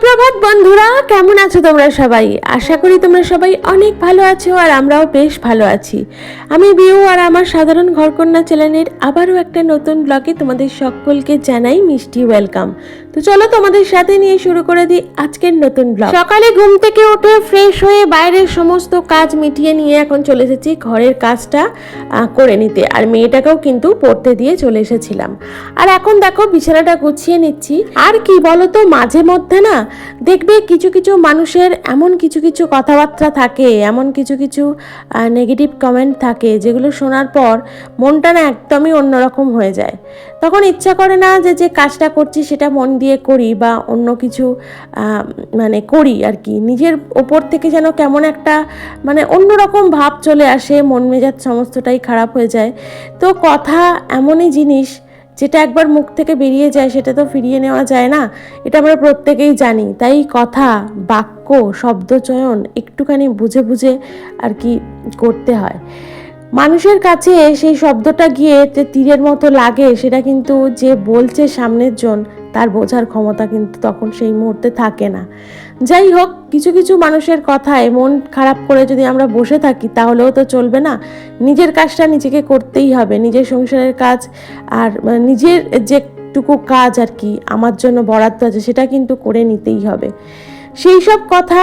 সুপ্রভাত বন্ধুরা, কেমন আছো তোমরা সবাই? আশা করি তোমরা সবাই অনেক ভালো আছো আর আমরাও বেশ ভালো আছি। আমি বিউ আর আমার সাধারণ ঘরকন্যা চ্যানেলের আবারও একটা নতুন ব্লগে তোমাদের সকলকে জানাই মিষ্টি ওয়েলকাম। তো চলো তোমাদের সাথে নিয়ে শুরু করে দিই আজকের নতুন ব্লগ। সকালে ঘুম থেকে উঠে ফ্রেশ হয়ে বাইরের সমস্ত কাজ মিটিয়ে নিয়ে এখন চলে এসেছি ঘরের কাজটা করে নিতে। আর মেয়েটাকেও কিন্তু পড়তে দিয়ে চলে এসেছিলাম। আর এখন দেখো বিছানাটা গুছিয়ে নিচ্ছি। আর কি বলো তো মাঝে মধ্যে না দেখবে কিছু কিছু মানুষের এমন কিছু কিছু কথাবার্তা থাকে, এমন কিছু কিছু নেগেটিভ কমেন্ট থাকে, যেগুলো শোনার পর মনটা না একদমই অন্যরকম হয়ে যায়। তখন ইচ্ছা করে না যে যে কাজটা করছি সেটা মন দিয়ে করি বা অন্য কিছু মানে করি আর কি। নিজের ওপর থেকে যেন কেমন একটা মানে অন্যরকম ভাব চলে আসে, মন মেজাজ সমস্তটাই খারাপ হয়ে যায়। তো কথা এমনই জিনিস যেটা একবার মুখ থেকে বেরিয়ে যায়, সেটা তো ফিরিয়ে নেওয়া যায় না। এটা আমরা প্রত্যেকেই জানি। তাই কথা, বাক্য শব্দচয়ন একটুখানি বুঝে বুঝে আর কি করতে হয়। মানুষের কাছে সেই শব্দটা গিয়ে যে তীরের মতো লাগে, সেটা কিন্তু যে বলছে সামনের জন, তার বোঝার ক্ষমতা কিন্তু তখন সেই মুহূর্তে থাকে না। যাই হোক কিছু কিছু মানুষের কথায় মন খারাপ করে যদি আমরা বসে থাকি তাহলেও তো চলবে না। নিজের কাজটা নিজেকে করতেই হবে নিজের সংসারের কাজ আর আহ, নিজের যেটুকু কাজ আর কি আমার জন্য বরাদ্দ আছে সেটা কিন্তু করে নিতেই হবে। সেই সব কথা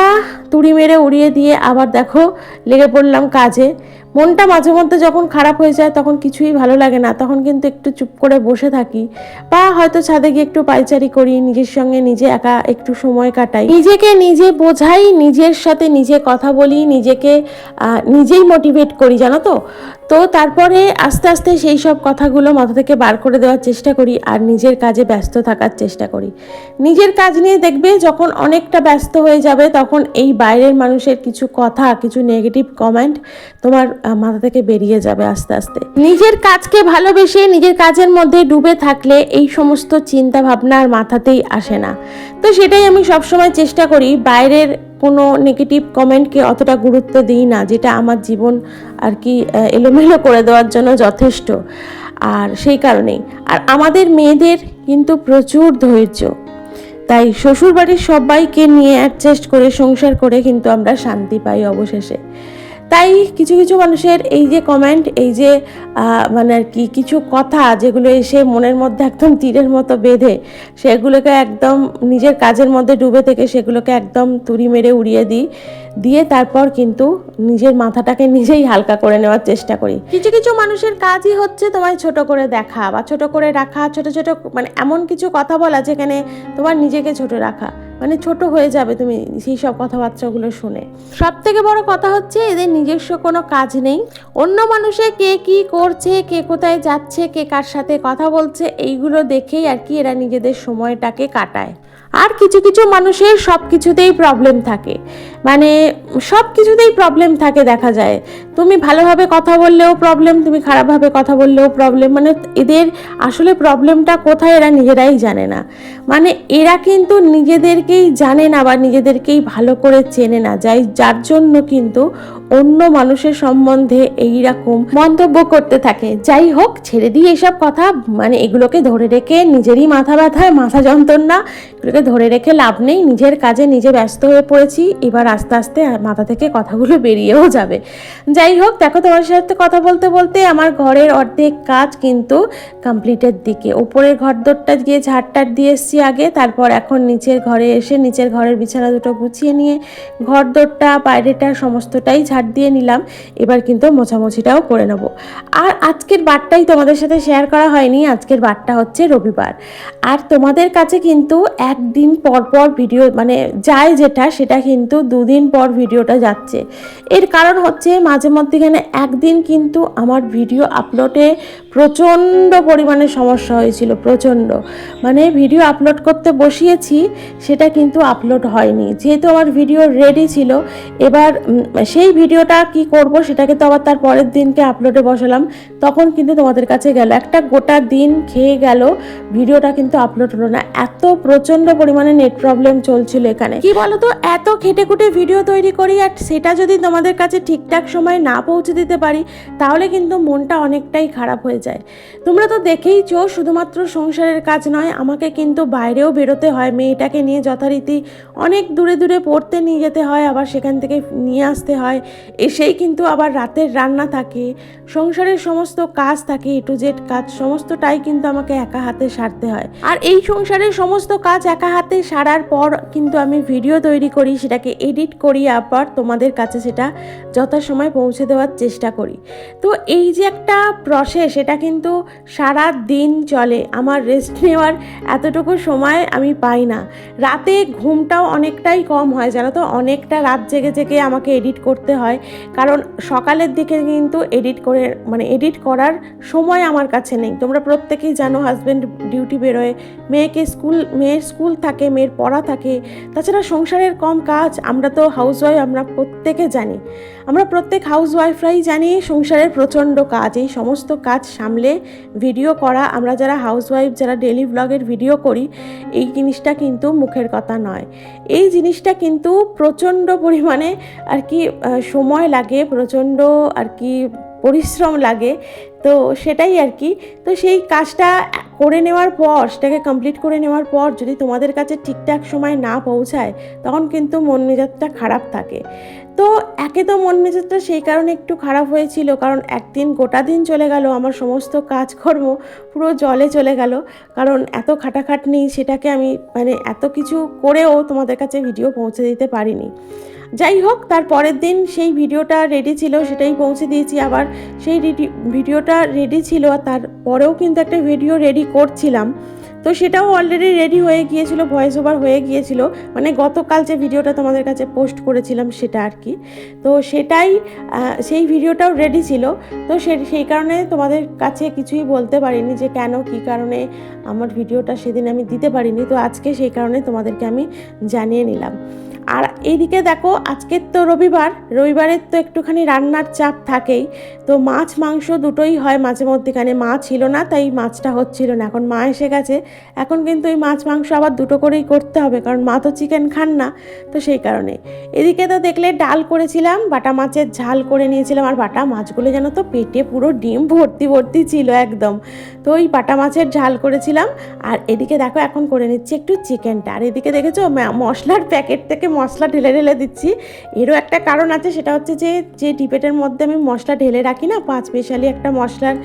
তুড়ি মেরে উড়িয়ে দিয়ে আবার দেখো লেগে পড়লাম কাজে। মনটা মাঝে মধ্যে যখন খারাপ হয়ে যায় তখন কিছুই ভালো লাগে না, তখন কিন্তু একটু চুপ করে বসে থাকি বা হয়তো ছাদে গিয়ে একটু পাইচারি করি, নিজের সঙ্গে নিজে একা একটু সময় কাটাই। নিজেকে নিজে বোঝাই, নিজের সাথে নিজে কথা বলি, নিজেকে নিজেই মোটিভেট করি, জানো তো? তো তারপরে আস্তে আস্তে সেই সব কথাগুলো মাথা থেকে বার করে দেওয়ার চেষ্টা করি আর নিজের কাজে ব্যস্ত থাকার চেষ্টা করি। নিজের কাজ নিয়ে দেখবে যখন অনেকটা ব্যস্ত হয়ে যাবে তখন এই বাইরের মানুষের কিছু কথা, কিছু নেগেটিভ কমেন্ট তোমার মাথা থেকে বেরিয়ে যাবে আস্তে আস্তে। নিজের কাজকে ভালোবেসে নিজের কাজের মধ্যে ডুবে থাকলে এই সমস্ত চিন্তা ভাবনা আর মাথাতেই আসে না। তো সেটাই আমি সবসময় চেষ্টা করি, বাইরের কোনো নেগেটিভ কমেন্টকে অতটা গুরুত্ব দিই না, যেটা আমার জীবন আর কি এলোমেলো করে দেওয়ার জন্য যথেষ্ট। আর সেই কারণেই। আর আমাদের মেয়েদের কিন্তু প্রচুর ধৈর্য। তাই শ্বশুরবাড়ির সবাইকে নিয়ে অ্যাডজাস্ট করে সংসার করে কিন্তু আমরা শান্তি পাই অবশেষে। তাই কিছু কিছু মানুষের এই যে কমেন্ট এই যে মানে আর কি কিছু কথা যেগুলো এসে মনের মধ্যে একদম তীরের মতো বেঁধে, সেগুলোকে একদম নিজের কাজের মধ্যে ডুবে থেকে সেগুলোকে একদম তুড়ি মেরে উড়িয়ে দিই, দিয়ে তারপর কিন্তু নিজের মাথাটাকে নিজেই হালকা করে নেওয়ার চেষ্টা করি। কিছু কিছু মানুষের কাজই হচ্ছে তোমায় ছোট করে দেখা বা ছোট করে রাখা, ছোট ছোট মানে এমন কিছু কথা বলা যেখানে তোমার নিজেকে ছোট রাখা। মানে ছোট হয়ে যাবে তুমি সেই সব কথাবার্তাগুলো শুনে। সব থেকে বড় কথা হচ্ছে এদের নিজস্ব কোনো কাজ নেই। অন্য মানুষে কে কি করছে, কে কোথায় যাচ্ছে, কে কার সাথে কথা বলছে, এইগুলো দেখেই আর কি এরা নিজেদের সময়টাকে কাটায়। আর কিছু কিছু মানুষের সব কিছুতেই প্রবলেম থাকে। মানে সব কিছুতেই প্রবলেম থাকে দেখা যায়। তুমি ভালোভাবে কথা বললেও প্রবলেম তুমি খারাপভাবে কথা বললেও প্রবলেম মানে এদের আসলে প্রবলেমটা কোথায় এরা নিজেরাই জানে না। মানে এরা কিন্তু নিজেদেরকেই জানে না বা নিজেদেরকেই ভালো করে চেনে না। যাই যার জন্য কিন্তু অন্য মানুষের সম্বন্ধে এই রকম মন্তব্য করতে থাকে। যাই হোক, ছেড়ে দিয়ে এসব কথা মানে এগুলোকে ধরে রেখে নিজেরই মাথা ব্যথায় মাথা যন্ত্রণা, এগুলোকে ধরে রেখে লাভ নেই। নিজের কাজে নিজে ব্যস্ত হয়ে পড়েছি। এবার আস্তে আস্তে মাথা থেকে কথাগুলো বেরিয়েও যাবে। যাই হোক, দেখো তোমার সাথে কথা বলতে বলতে আমার ঘরের অর্ধেক কাজ কিন্তু কমপ্লিটের দিকে। ওপরের ঘর দোরটা গিয়ে ঝাড়টার দিয়ে এসছি আগে। তারপর এখন নিচের ঘরে এসে নিচের ঘরের বিছানা দুটো গুছিয়ে নিয়ে ঘর দোরটা বাইরেটা, সমস্তটাই ঝাড় দিয়ে নিলাম, এবার কিন্তু মোছামুছিটাও করে নেব। আর আজকের বারটাই তোমাদের সাথে শেয়ার করা হয়নি, আজকের বারটা হচ্ছে রবিবার। আর তোমাদের কাছে কিন্তু একদিন পর পর ভিডিও মানে যায় যেটা, সেটা কিন্তু দুদিন পর ভিডিওটা যাচ্ছে। এর কারণ হচ্ছে মাঝে মধ্যেখানে একদিন কিন্তু আমার ভিডিও আপলোডে প্রচণ্ড পরিমাণে সমস্যা হয়েছিল, প্রচণ্ড। মানে ভিডিও আপলোড করতে বসিয়েছি, সেটা কিন্তু আপলোড হয়নি। যেহেতু আমার ভিডিও রেডি ছিল, এবার সেই ভিডিওটা কি করব সেটাকে তো আবার তার পরের দিনকে আপলোডে বসালাম। তখন কিন্তু তোমাদের কাছে গেল। একটা গোটা দিন খেয়ে গেল। ভিডিওটা কিন্তু আপলোড হলো না। এত প্রচণ্ড পরিমাণে নেট প্রবলেম চলছিল এখানে। কি বলতো? এত খেটে খুটে ভিডিও তৈরি করি আর সেটা যদি তোমাদের কাছে ঠিকঠাক সময় না পৌঁছে দিতে পারি, তাহলে কিন্তু মনটা অনেকটাই খারাপ হয়ে যায়। তোমরা তো দেখেইছো, শুধুমাত্র সংসারের কাজ নয়, আমাকে কিন্তু বাইরেও বেরোতে হয়। মেয়েটাকে নিয়ে যথারীতি অনেক দূরে দূরে পড়তে নিয়ে যেতে হয়, আবার সেখান থেকে নিয়ে আসতে হয়। এসেই কিন্তু আবার রাতের রান্না থাকে, সংসারের সমস্ত কাজ থাকে এ টু জেড কাজ, সমস্তটাই কিন্তু আমাকে একা হাতে সারতে হয়। আর এই সংসারের সমস্ত কাজ একা হাতে সারার পর কিন্তু আমি ভিডিও তৈরি করি, সেটাকে এডিট করি, আবার তোমাদের কাছে সেটা যথাসময় পৌঁছে দেওয়ার চেষ্টা করি। তো এই যে একটা প্রসেস এটা কিন্তু সারা দিন চলে। আমার রেস্ট নেওয়ার এতটুকু সময় আমি পাই না। রাতে ঘুমটাও অনেকটাই কম হয়, জানো তো? অনেকটা রাত জেগে জেগে আমাকে এডিট করতে হয়। কারণ সকালের দিকে কিন্তু এডিট করে মানে এডিট করার সময় আমার কাছে নেই। তোমরা প্রত্যেকেই জানো হাজব্যান্ড ডিউটি বেরোয়, মেয়েকে স্কুল, মেয়ের স্কুল থাকে, মেয়ের পড়া থাকে, তাছাড়া সংসারের কম কাজ, আমরা তো হাউস ওয়াইফ আমরা প্রত্যেকে জানি। আমরা প্রত্যেক হাউস ওয়াইফরাই জানি সংসারের প্রচণ্ড কাজ, এই সমস্ত কাজ সামলে ভিডিও করা। আমরা যারা হাউস ওয়াইফ যারা ডেলি ব্লগের ভিডিও করি, এই জিনিসটা কিন্তু মুখের কথা নয়। এই জিনিসটা কিন্তু প্রচণ্ড পরিমাণে আর কি সময় লাগে, প্রচণ্ড আর কি পরিশ্রম লাগে, তো সেটাই আর কি। তো সেই কাজটা করে নেওয়ার পর, সেটাকে কমপ্লিট করে নেওয়ার পর যদি তোমাদের কাছে ঠিকঠাক সময় না পৌঁছায়, তখন কিন্তু মন মেজাজটা খারাপ থাকে। তো একে তো মন মেজাজটা সেই কারণে একটু খারাপ হয়েছিল, কারণ একদিন গোটা দিন চলে গেল, আমার সমস্ত কাজকর্ম পুরো জলে চলে গেল। কারণ এত খাটাখাটনি, সেটাকে আমি মানে এত কিছু করেও তোমাদের কাছে ভিডিও পৌঁছে দিতে পারিনি। যাই হোক, তার পরের দিন সেই ভিডিওটা রেডি ছিল, সেটাই পৌঁছে দিয়েছি আবার। সেই ভিডিওটা রেডি ছিল আর তারপরেও কিন্তু একটা ভিডিও রেডি করছিলাম। তো সেটাও অলরেডি রেডি হয়ে গিয়েছিল ভয়েস ওভার হয়ে গিয়েছিল। মানে গতকাল যে ভিডিওটা তোমাদের কাছে পোস্ট করেছিলাম সেটা আর কি। তো সেটাই সেই ভিডিওটাও রেডি ছিল। তো সেই কারণে তোমাদের কাছে কিছুই বলতে পারিনি যে কেন, কী কারণে আমার ভিডিওটা সেদিন আমি দিতে পারিনি। তো আজকে সেই কারণে তোমাদেরকে আমি জানিয়ে নিলাম। আর এইদিকে দেখো, আজকের তো রবিবার, রবিবারের তো একটুখানি রান্নার চাপ থাকেই। তো মাছ, মাংস দুটোই হয় মাঝে মধ্যেখানে। মা ছিল না, তাই মাছটা হচ্ছিল না। এখন মা এসে গেছে। এখন কিন্তু এই মাছ, মাংস আবার দুটো করেই করতে হবে, কারণ মা তো চিকেন খান না, তো সেই কারণে। এদিকে তো দেখলে ডাল করেছিলাম, বাটা মাছের ঝাল করে নিয়েছিলাম, আর বাটা মাছগুলো যেন তো পেটে পুরো ডিম ভর্তি ভর্তি ছিল একদম। তো ওই বাটা মাছের ঝাল করেছিলাম, আর এদিকে দেখো, এখন করে নিচ্ছি একটু চিকেনটা। আর এদিকে দেখেছ মশলার প্যাকেট থেকে মশলা ঢেলে ঢেলে দিচ্ছি। এরও একটা কারণ আছে, সেটা হচ্ছে যে যে ডিপেটের মধ্যে আমি মশলা ঢেলে রাখি না, পাঁচ স্পেশালি একটা মশলার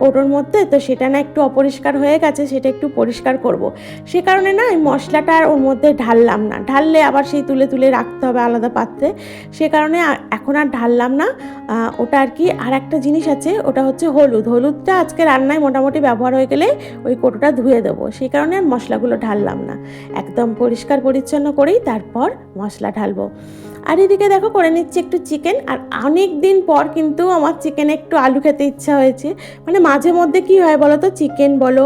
কৌটোর মধ্যে, তো সেটা না একটু অপরিষ্কার হয়ে গেছে, সেটা একটু পরিষ্কার করব। সে কারণে না, এই মশলাটা আর ওর মধ্যে ঢাললাম না। ঢাললে আবার সেই তুলে তুলে রাখতে হবে আলাদা পাত্রে। সে কারণে এখন আর ঢাললাম না। ওটা আর কি আর একটা জিনিস আছে, ওটা হচ্ছে হলুদ। হলুদটা আজকে রান্নায় মোটামুটি ব্যবহার হয়ে গেলে ওই কোটোটা ধুয়ে দেবো। সেই কারণে আর মশলাগুলো ঢাললাম না। একদম পরিষ্কার পরিচ্ছন্ন করেই তারপর মশলা ঢালবো। আর এদিকে দেখো করে নিচ্ছি একটু চিকেন আর অনেক দিন পর কিন্তু আমার চিকেনে একটু আলু খেতে ইচ্ছা হয়েছে। মানে মাঝে মধ্যে কি হয় বলো তো চিকেন বলো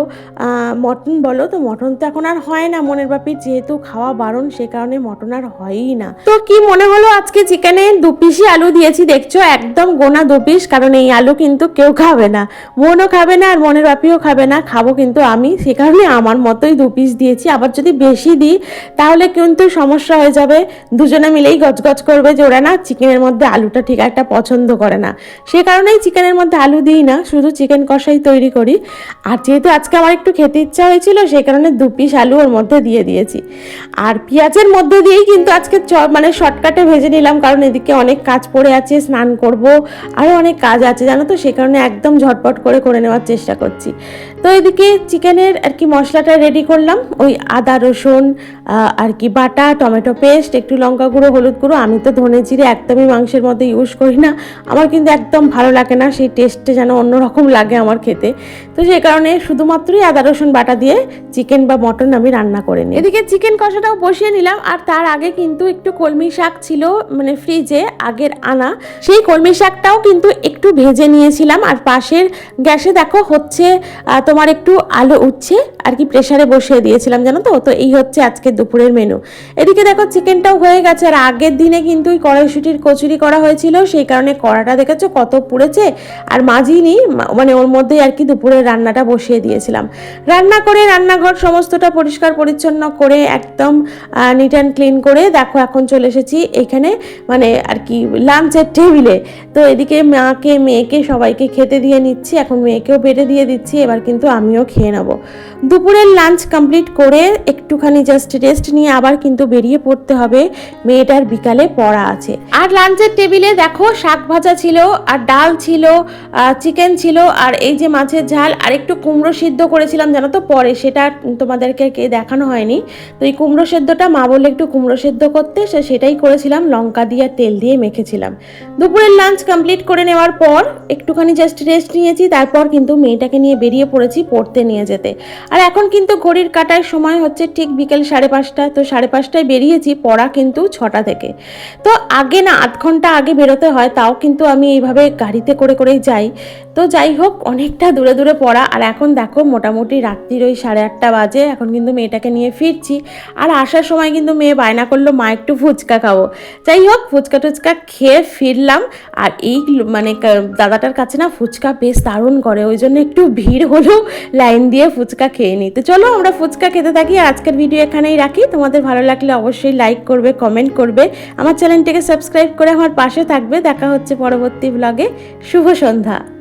মটন বলো, তো মটন তো এখন আর হয় না মনের বাপির যেহেতু খাওয়া বারণ, সে কারণে মটন আর হয়ই না। তো কি মনে হলো আজকে চিকেনে দু পিসই আলু দিয়েছি, দেখছ? একদম গোনা দু পিস, কারণ এই আলু কিন্তু কেউ খাবে না। মনও খাবে না, আর মনের বাপিও খাবে না, খাব কিন্তু আমি, সে কারণে আমার মতোই দু পিস দিয়েছি। আবার যদি বেশি দিই, তাহলে কিন্তু সমস্যা হয়ে যাবে, দুজনে মিলেই গজগজ করবে যে ওরা না চিকেনের মধ্যে আলুটা ঠিক একটা পছন্দ করে না। সে কারণেই চিকেনের মধ্যে আলু দিই না, শুধু চিকেন কষাই তৈরি করি। আর যেহেতু আজকে আমার একটু খেতে ইচ্ছা হয়েছিল, সেই কারণে দু পিস আলু ওর মধ্যে দিয়ে দিয়েছি। আর পেঁয়াজের মধ্যে দিয়েই কিন্তু আজকে মানে শর্টকাটে ভেজে নিলাম, কারণ এদিকে অনেক কাজ পড়ে আছে, স্নান করব আরও অনেক কাজ আছে, জানো তো? সে কারণে একদম ঝটপট করে করে নেওয়ার চেষ্টা করছি। তো এদিকে চিকেনের আর কি মশলাটা রেডি করলাম। ওই আদা, রসুন আর কি বাটা, টমেটো পেস্ট একটু লঙ্কা গুঁড়ো, হলুদ গুঁড়ো। আমি তো ধনে জিরে একদমই মাংসের মধ্যে ইউজ করি না। আমার কিন্তু একদম ভালো লাগে না, সেই টেস্টটা যেন অন্যরকম লাগে আমার খেতে। তো সেই কারণে শুধুমাত্রই আদা, রসুন, বাটা দিয়ে চিকেন বা মটন আমি রান্না করে নিই। এদিকে চিকেন কষাটাও বসিয়ে নিলাম। আর তার আগে কিন্তু একটু কলমি শাক ছিল মানে ফ্রিজে আগের আনা। সেই কলমি শাকটাও কিন্তু একটু ভেজে নিয়েছিলাম। আর পাশের গ্যাসে দেখো হচ্ছে তোমার তোমার একটু আলো উঠছে, আর কি প্রেসারে বসিয়ে দিয়েছিলাম, জানো তো? তো এই হচ্ছে আজকে দুপুরের মেনু এদিকে দেখো চিকেনটাও হয়ে গেছে, আর আগের দিনে কিন্তু ওই কড়াইশুটির কচুরি করা হয়েছিল, সেই কারণে কড়াটা দেখেছ কত পুড়েছে? আর মাজিনি মা- মানে ওর মধ্যেই আর কি দুপুরের রান্নাটা বসিয়ে দিয়েছিলাম। রান্না করে রান্নাঘর সমস্তটা পরিষ্কার পরিচ্ছন্ন করে একদম নিট অ্যান্ড ক্লিন করে দেখো এখন চলে এসেছি এখানে মানে আর কি লাঞ্চের টেবিলে তো এদিকে মাকে, মেয়েকে সবাইকে খেতে দিয়ে নিচ্ছি, এখন মেয়েকেও বেড়ে দিয়ে দিচ্ছি, এবার কিন্তু আমিও খেয়ে নেব। দুপুরের লাঞ্চ কমপ্লিট করে একটুখানি জাস্ট রেস্ট নিয়ে আবার কিন্তু বেরিয়ে পড়তে হবে। মেয়েটার বিকালে পড়া আছে। আর লাঞ্চের টেবিলে দেখো শাক ভাজা ছিল, আর ডাল ছিল চিকেন ছিল, আর এই যে মাছের ঝাল, আর একটু কুমড়ো সিদ্ধ করেছিলাম, জানো তো পরে, সেটা তোমাদেরকে কে দেখানো হয়নি। তো এই কুমড়ো সেদ্ধটা মা বললে একটু কুমড়ো সেদ্ধ করতে, সে সেটাই করেছিলাম, লঙ্কা দিয়ে তেল দিয়ে মেখেছিলাম। দুপুরের লাঞ্চ কমপ্লিট করে নেওয়ার পর একটুখানি জাস্ট রেস্ট নিয়েছি, তারপর কিন্তু মেয়েটাকে নিয়ে বেরিয়ে পড়েছি পড়তে নিয়ে যেতে। আর এখন কিন্তু ঘড়ির কাটায় সময় হচ্ছে ঠিক বিকেল সাড়ে পাঁচটা, তো সাড়ে পাঁচটায় বেরিয়েছি পড়া কিন্তু ছটা থেকে। তো আগে না, আধ ঘণ্টা আগে বেরোতে হয়, তাও কিন্তু আমি এইভাবে গাড়িতে করে করেই যাই। তো যাই হোক, অনেকটা দূরে দূরে পড়া। আর এখন দেখো, মোটামুটি রাত্রির ওই সাড়ে আটটা বাজে। এখন কিন্তু মেয়েটাকে নিয়ে ফিরছি। আর আসার সময় কিন্তু মেয়ে বায়না করল, মা, একটু ফুচকা খাব। যাই হোক, ফুচকা টুচকা খেয়ে ফিরলাম। আর এই মানে দাদাটার কাছে না ফুচকা বেশ দারুণ করে। ওই জন্য একটু ভিড় হলেও লাইন দিয়ে ফুচকা খেয়ে নিই তো চলো, আমরা ফুচকা খেতে থাকি। আজকের ভিডিও এখানেই রাখি। তোমাদের ভালো লাগলে অবশ্যই লাইক করবে কমেন্ট করবে। আমার চ্যানেলটিকে সাবস্ক্রাইব করে আমার পাশে থাকবে। দেখা হচ্ছে পরবর্তী ব্লগে শুভ সন্ধ্যা।